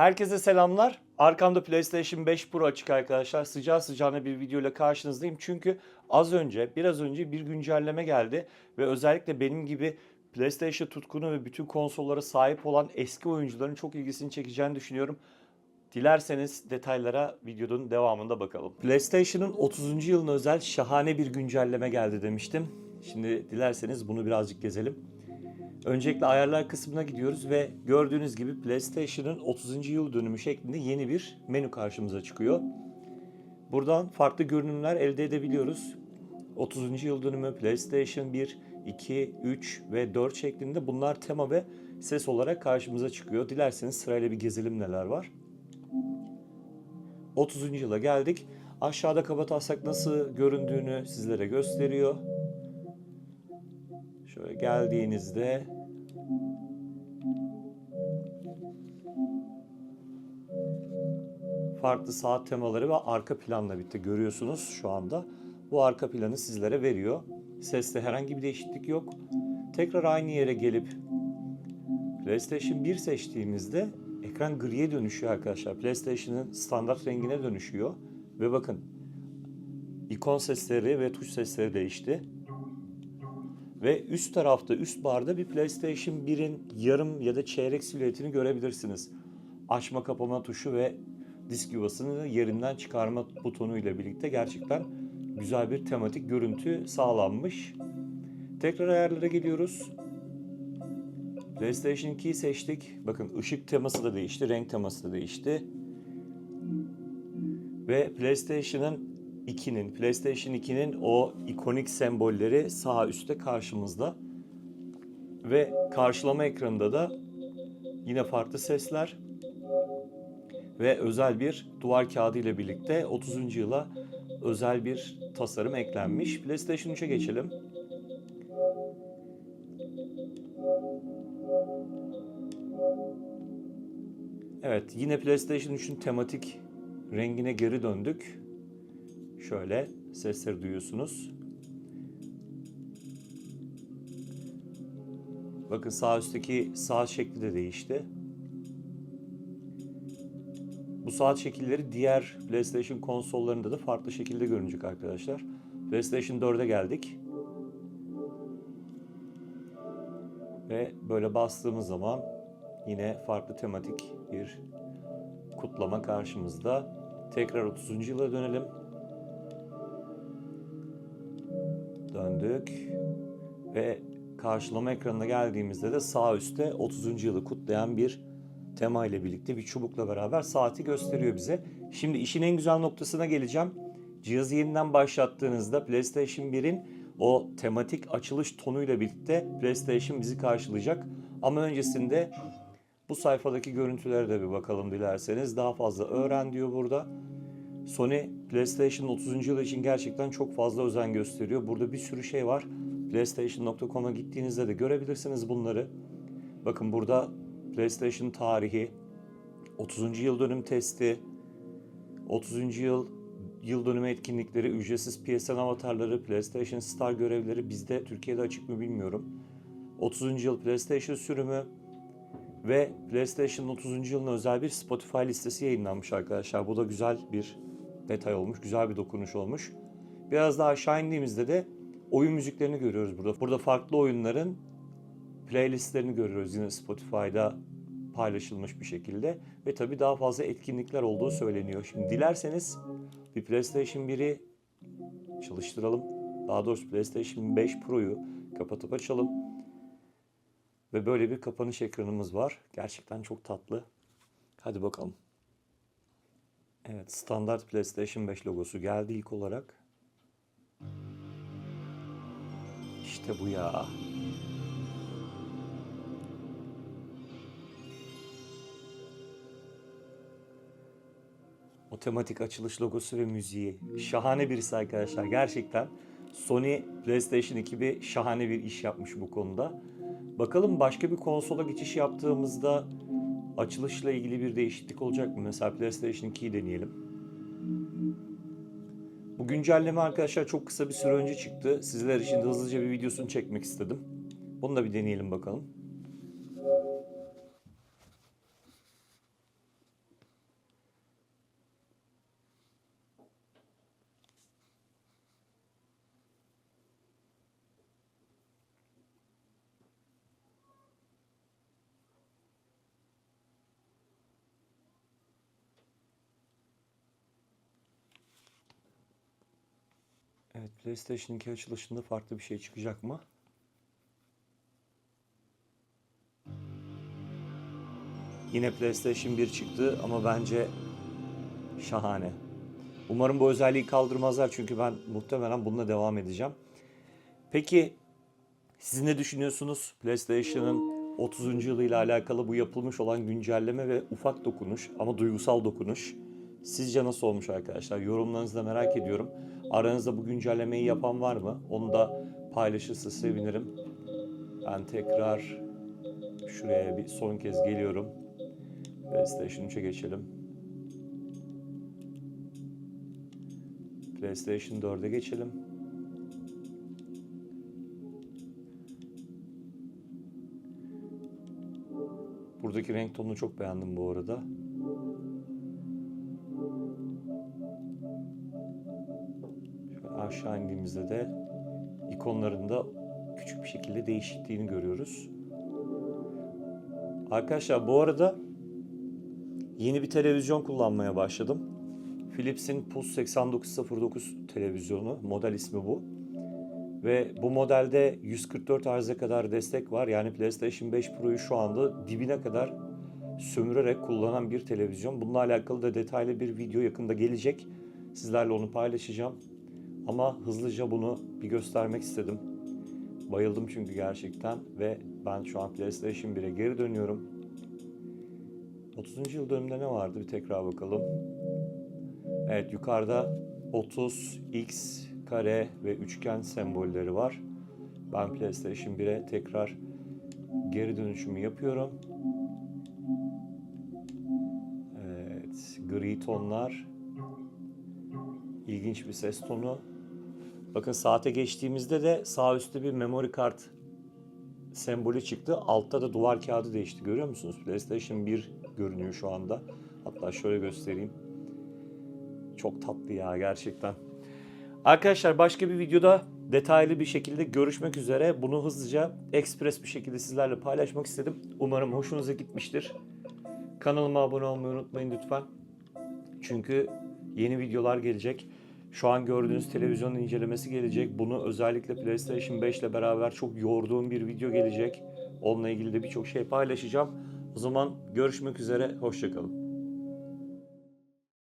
Herkese selamlar. Arkamda PlayStation 5 Pro açık arkadaşlar. Sıcağı sıcağına bir video ile karşınızdayım. Çünkü az önce, biraz önce bir güncelleme geldi. Ve özellikle benim gibi PlayStation tutkunu ve bütün konsollara sahip olan eski oyuncuların çok ilgisini çekeceğini düşünüyorum. Dilerseniz detaylara videonun devamında bakalım. PlayStation'ın 30. yılına özel şahane bir güncelleme geldi demiştim. Şimdi dilerseniz bunu birazcık gezelim. Öncelikle ayarlar kısmına gidiyoruz ve gördüğünüz gibi PlayStation'ın 30. yıl dönümü şeklinde yeni bir menü karşımıza çıkıyor. Buradan farklı görünümler elde edebiliyoruz. 30. yıl dönümü PlayStation 1, 2, 3 ve 4 şeklinde bunlar tema ve ses olarak karşımıza çıkıyor. Dilerseniz sırayla bir gezelim neler var. 30. yıla geldik. Aşağıda kabataslak nasıl göründüğünü sizlere gösteriyor. Şöyle geldiğinizde farklı saat temaları ve arka planla birlikte görüyorsunuz şu anda. Bu arka planı sizlere veriyor. Seste herhangi bir değişiklik yok. Tekrar aynı yere gelip PlayStation 1 seçtiğimizde ekran griye dönüşüyor arkadaşlar. PlayStation'ın standart rengine dönüşüyor. Ve bakın ikon sesleri ve tuş sesleri değişti. Ve üst tarafta, üst barda bir PlayStation 1'in yarım ya da çeyrek silüetini görebilirsiniz. Açma kapama tuşu ve disk yuvasını yerinden çıkarma butonu ile birlikte gerçekten güzel bir tematik görüntü sağlanmış. Tekrar ayarlara geliyoruz. PlayStation 2'yi seçtik. Bakın ışık teması da değişti, renk teması da değişti. Ve PlayStation'ın 2'nin, PlayStation 2'nin o ikonik sembolleri sağ üstte karşımızda. Ve karşılama ekranında da yine farklı sesler ve özel bir duvar kağıdı ile birlikte 30. yıla özel bir tasarım eklenmiş. PlayStation 3'e geçelim. Evet, yine PlayStation 3'ün tematik rengine geri döndük. Şöyle sesleri duyuyorsunuz. Bakın sağ üstteki saat şekli de değişti. Bu saat şekilleri diğer PlayStation konsollarında da farklı şekilde görünecek arkadaşlar. PlayStation 4'e geldik. Ve böyle bastığımız zaman yine farklı tematik bir kutlama karşımızda. Tekrar 30. yıla dönelim. Döndük. Ve karşılama ekranına geldiğimizde de sağ üstte 30. yılı kutlayan bir tema ile birlikte bir çubukla beraber saati gösteriyor bize. Şimdi işin en güzel noktasına geleceğim. Cihazı yeniden başlattığınızda PlayStation 1'in o tematik açılış tonuyla birlikte PlayStation bizi karşılayacak. Ama öncesinde bu sayfadaki görüntülere de bir bakalım dilerseniz. Daha fazla öğren diyor burada. Sony PlayStation 30. yıl için gerçekten çok fazla özen gösteriyor. Burada bir sürü şey var. PlayStation.com'a gittiğinizde de görebilirsiniz bunları. Bakın burada PlayStation tarihi, 30. yıl dönüm testi, 30. yıl yıl dönümü etkinlikleri, ücretsiz PSN avatarları, PlayStation Star görevleri bizde Türkiye'de açık mı bilmiyorum. 30. yıl PlayStation sürümü ve PlayStation 30. yılına özel bir Spotify listesi yayınlanmış arkadaşlar. Bu da güzel bir detay olmuş, güzel bir dokunuş olmuş. Biraz daha aşağı indiğimizde de oyun müziklerini görüyoruz burada. Burada farklı oyunların playlistlerini görüyoruz yine Spotify'da paylaşılmış bir şekilde ve tabii daha fazla etkinlikler olduğu söyleniyor. Şimdi dilerseniz bir PlayStation 1'i çalıştıralım. Daha doğrusu PlayStation 5 Pro'yu kapatıp açalım. Ve böyle bir kapanış ekranımız var. Gerçekten çok tatlı. Hadi bakalım. Evet, standart PlayStation 5 logosu geldi ilk olarak. İşte bu ya. O tematik açılış logosu ve müziği. Şahane birisi arkadaşlar. Gerçekten Sony PlayStation ekibi şahane bir iş yapmış bu konuda. Bakalım başka bir konsola geçiş yaptığımızda açılışla ilgili bir değişiklik olacak mı? Mesela PlayStation 2'yi deneyelim. Bu güncelleme arkadaşlar çok kısa bir süre önce çıktı. Sizler için de hızlıca bir videosunu çekmek istedim. Bunu da bir deneyelim bakalım. Evet, PlayStation 2 açılışında farklı bir şey çıkacak mı? Yine PlayStation 1 çıktı ama bence şahane. Umarım bu özelliği kaldırmazlar çünkü ben muhtemelen bununla devam edeceğim. Peki siz ne düşünüyorsunuz? PlayStation'ın 30. yılıyla alakalı bu yapılmış olan güncelleme ve ufak dokunuş ama duygusal dokunuş. Sizce nasıl olmuş arkadaşlar? Yorumlarınızı da merak ediyorum. Aranızda bu güncellemeyi yapan var mı? Onu da paylaşırsa sevinirim. Ben tekrar şuraya bir son kez geliyorum. PlayStation 3'e geçelim. PlayStation 4'e geçelim. Buradaki renk tonunu çok beğendim bu arada. Aşağı indiğimizde de ikonlarında küçük bir şekilde değişikliğini görüyoruz. Arkadaşlar bu arada yeni bir televizyon kullanmaya başladım. Philips'in Pulse 8909 televizyonu. Model ismi bu. Ve bu modelde 144 Hz'e kadar destek var. Yani PlayStation 5 Pro'yu şu anda dibine kadar sömürerek kullanan bir televizyon. Bununla alakalı da detaylı bir video yakında gelecek. Sizlerle onu paylaşacağım. Ama hızlıca bunu bir göstermek istedim. Bayıldım çünkü gerçekten ve ben şu an PlayStation 1'e geri dönüyorum. 30. yıl dönümünde ne vardı bir tekrar bakalım. Evet yukarıda 30, X, kare ve üçgen sembolleri var. Ben PlayStation 1'e tekrar geri dönüşümü yapıyorum. Evet, gri tonlar. İlginç bir ses tonu. Bakın saate geçtiğimizde de sağ üstte bir memory kart sembolü çıktı. Altta da duvar kağıdı değişti. Görüyor musunuz? PlayStation 1 görünüyor şu anda. Hatta şöyle göstereyim. Çok tatlı ya gerçekten. Arkadaşlar başka bir videoda detaylı bir şekilde görüşmek üzere. Bunu hızlıca ekspres bir şekilde sizlerle paylaşmak istedim. Umarım hoşunuza gitmiştir. Kanalıma abone olmayı unutmayın lütfen. Çünkü yeni videolar gelecek. Şu an gördüğünüz televizyonun incelemesi gelecek. Bunu özellikle PlayStation 5 ile beraber çok yorduğum bir video gelecek. Onunla ilgili de birçok şey paylaşacağım. O zaman görüşmek üzere. Hoşçakalın.